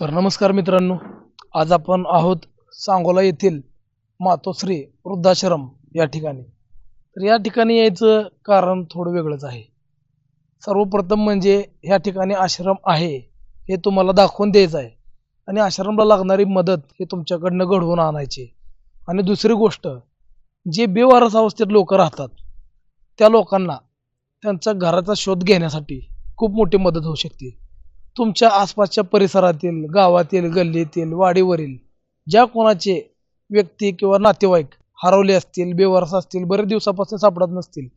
तर नमस्कार मित्रांनो आज आपण आहोत सांगोला येथील मातोश्री वृद्धाश्रम या ठिकाणी. तर या ठिकाणी यायचं कारण थोडं वेगळंच आहे. सर्वप्रथम म्हणजे ह्या ठिकाणी आश्रम आहे हे तुम्हाला दाखवून द्यायचं आहे. आणि आश्रमला लागणारी मदत हे तुमच्याकडनं घडवून आणायची. आणि दुसरी गोष्ट जे बेवारस अवस्थेत लोक राहतात त्या लोकांना त्यांच्या घराचा शोध घेण्यासाठी खूप मोठी मदत होऊ शकते. तुमच्या आसपासच्या परिसरातील गावातील गल्लीतील वाडीवरील ज्या कोणाचे व्यक्ती किंवा नातेवाईक हरवले असतील बेवारस असतील बरेच दिवसापासून सापडत नसतील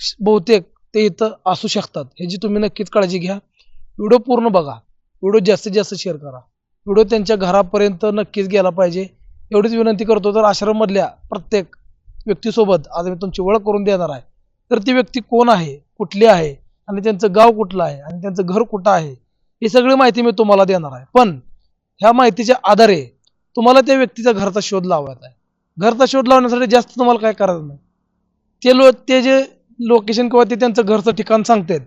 श- बहुतेक ते इथं असू शकतात. ह्याची तुम्ही नक्कीच काळजी घ्या. व्हिडिओ पूर्ण बघा. व्हिडिओ जास्तीत जास्त शेअर करा. व्हिडिओ त्यांच्या घरापर्यंत नक्कीच गेला पाहिजे. एवढीच विनंती करतो तर आश्रममधल्या प्रत्येक व्यक्तीसोबत आज मी तुमची ओळख करून देणार आहे तर ती व्यक्ती कोण आहे कुठली आहे आणि त्यांचं गाव कुठलं आहे? आणि त्यांचं घर कुठं आहे? ही सगळी माहिती मी तुम्हाला देणार आहे. पण ह्या माहितीच्या आधारे तुम्हाला त्या व्यक्तीचा घरचा शोध लावायचा आहे. घरचा शोध लावण्यासाठी जास्त तुम्हाला काय करायचं नाही. ते लो ते जे लोकेशन किंवा ते त्यांचं घरचं ठिकाण सांगतात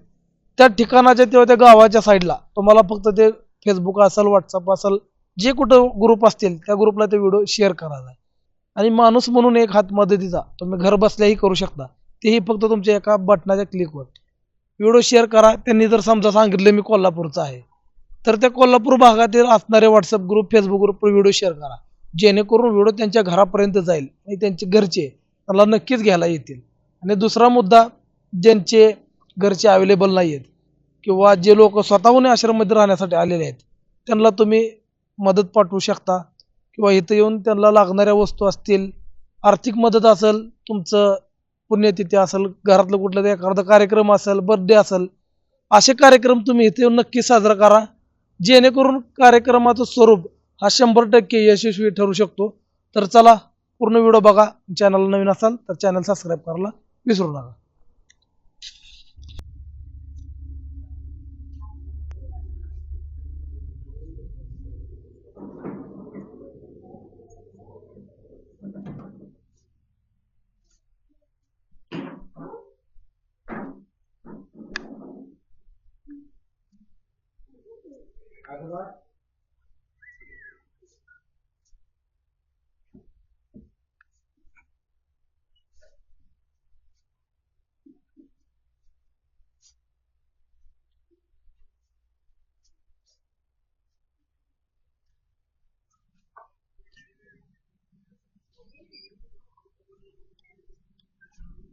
त्या ठिकाणाच्या किंवा त्या गावाच्या साईडला तुम्हाला फक्त ते फेसबुक असेल व्हॉट्सअप असेल जे कुठं ग्रुप असतील त्या ग्रुपला ते व्हिडिओ शेअर करायचा आहे. आणि माणूस म्हणून एक हात मदतीचा तुम्ही घर बसल्याही करू शकता. तेही फक्त तुमच्या एका बटनाच्या क्लिकवर व्हिडिओ शेअर करा. त्यांनी जर समजा सांगितलं मी कोल्हापूरचा आहे तर त्या कोल्हापूर भागातील असणारे व्हॉट्सअप ग्रुप फेसबुक ग्रुपवर व्हिडिओ शेअर करा. जेणेकरून व्हिडिओ त्यांच्या घरापर्यंत जाईल आणि त्यांचे घरचे त्याला नक्कीच घ्यायला येतील. आणि दुसरा मुद्दा ज्यांचे घरचे अवेलेबल नाही आहेत किंवा जे लोक स्वतःहून आश्रममध्ये राहण्यासाठी आलेले आहेत त्यांना तुम्ही मदत पाठवू शकता किंवा इथं येऊन त्यांना लागणाऱ्या वस्तू असतील आर्थिक मदत असेल तुमचं पुण्यतिथी असेल घरातलं कुठलं ते एखादा कार्यक्रम असेल बर्थडे असेल असे कार्यक्रम तुम्ही इथे नक्की साजरा करा. जेणेकरून कार्यक्रमाचं स्वरूप हा शंभर टक्के यशस्वी ठरू शकतो. तर चला पूर्ण व्हिडिओ बघा. चॅनल नवीन असाल तर चॅनल सबस्क्राईब करायला विसरू नका.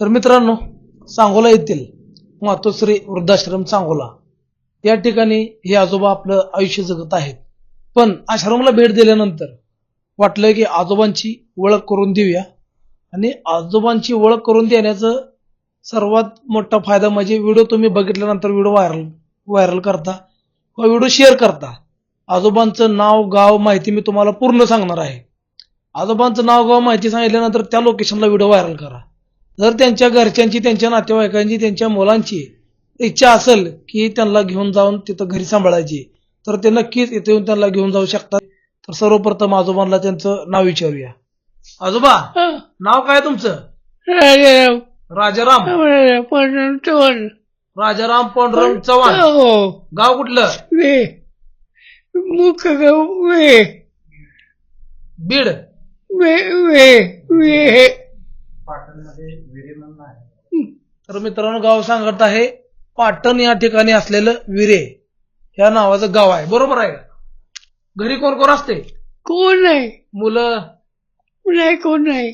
तर मित्रांनो सांगोला येथील मातोश्री वृद्धाश्रम सांगोला. या ठिकाणी हे आजोबा आपलं आयुष्य जगत आहेत. पण आश्रमला भेट दिल्यानंतर वाटलं की आजोबांची ओळख करून देऊया. आणि आजोबांची ओळख करून देण्याचं सर्वात मोठा फायदा म्हणजे व्हिडिओ तुम्ही बघितल्यानंतर व्हिडिओ व्हायरल व्हायरल करता किंवा व्हिडिओ शेअर करता. आजोबांचं नाव गाव माहिती मी तुम्हाला पूर्ण सांगणार आहे. आजोबांचं नाव गाव माहिती सांगितल्यानंतर त्या लोकेशनला व्हिडिओ व्हायरल करा. जर त्यांच्या घरच्यांची त्यांच्या नातेवाईकांची त्यांच्या मुलांची इच्छा असेल की त्यांना घेऊन जाऊन तिथं घरी सांभाळायची तर ते नक्कीच इथे येऊन त्यांना घेऊन जाऊ शकतात. तर सर्वप्रथम आजोबांना त्यांचं नाव विचारूया. आजोबा नाव काय तुमचं? राजाराम. राजाराम. पण चव्हाण. राजाराम पांडुरंग चव्हाण. हो. गाव कुठलं? वे. मुख वे. बीड. वे वे वे तर मित्रांनो गाव सांगत आहे पाटण या ठिकाणी असलेलं विरे या नावाचं गाव आहे. बरोबर आहे? का? घरी कोण कोण असते? कोण नाही. मुलं? नाही कोण नाही.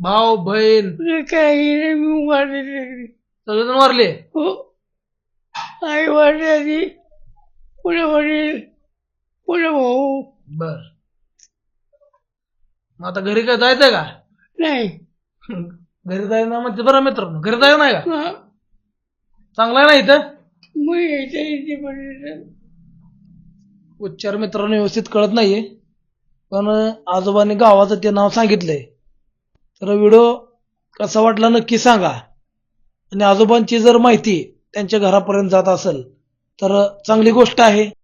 भाऊ बहीण? काही नाही मी वाढले सगळेजण वारले? हो. आई वाढली आधी पुढे वडील पुढे भाऊ. बर. मग आता घरी काय जायचंय का? नाही. घरी जायचं म्हणते. बरं मित्रांनो घरी जायचं नाही का? हा. चांगलं आहे ना इथं? मग यायच्या इंडिपेंडन्स उच्चार मित्रांनो व्यवस्थित कळत नाहीये. पण आजोबांनी गावाचं ते नाव सांगितलंय. तर व्हिडिओ कसा वाटला नक्की सांगा. आणि आजोबांची जर माहिती त्यांच्या घरापर्यंत जात असेल तर चांगली गोष्ट आहे.